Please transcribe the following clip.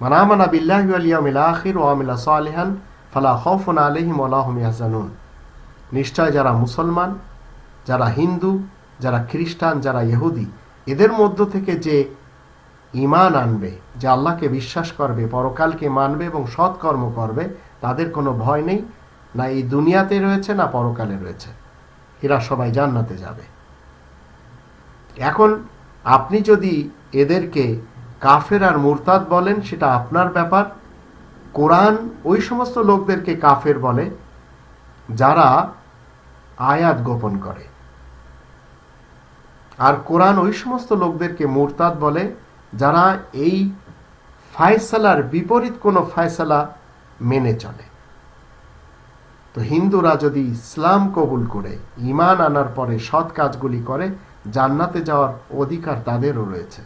মান আমানা বিল্লাহি ওয়াল ইয়াউমিল আখির ওয়া আমিলা সালিহান ফালা খাউফুন আলাইহিম ওয়া লা হুম ইয়াহজানুন। নিশ্চয় যারা মুসলমান, যারা হিন্দু, যারা খ্রিস্টান, যারা ইহুদি, এদের মধ্য থেকে যে ইমান আনবে, যে আল্লাহকে বিশ্বাস করবে, পরকালকে মানবে এবং সৎকর্ম করবে, তাদের কোনো ভয় নেই, না এই দুনিয়াতে রয়েছে, না পরকালে রয়েছে। এরা সবাই জান্নাতে যাবে। এখন আপনি যদি এদেরকে কাফের আর মুরতাদ বলেন, সেটা আপনার ব্যাপার। কোরআন ওই সমস্ত লোকদেরকে কাফের বলে, যারা আয়াত গোপন করে। আর কোরআন ওই সমস্ত লোকদেরকে মুরতাদ বলে, যারা এই ফায়সালার বিপরীত কোনো ফায়সালা মেনে চলে। তো হিন্দুরা যদি ইসলাম কবুল করে ইমান আনার পরে সৎ কাজগুলি করে, জান্নাতে যাওয়ার অধিকার তাদেরও রয়েছে।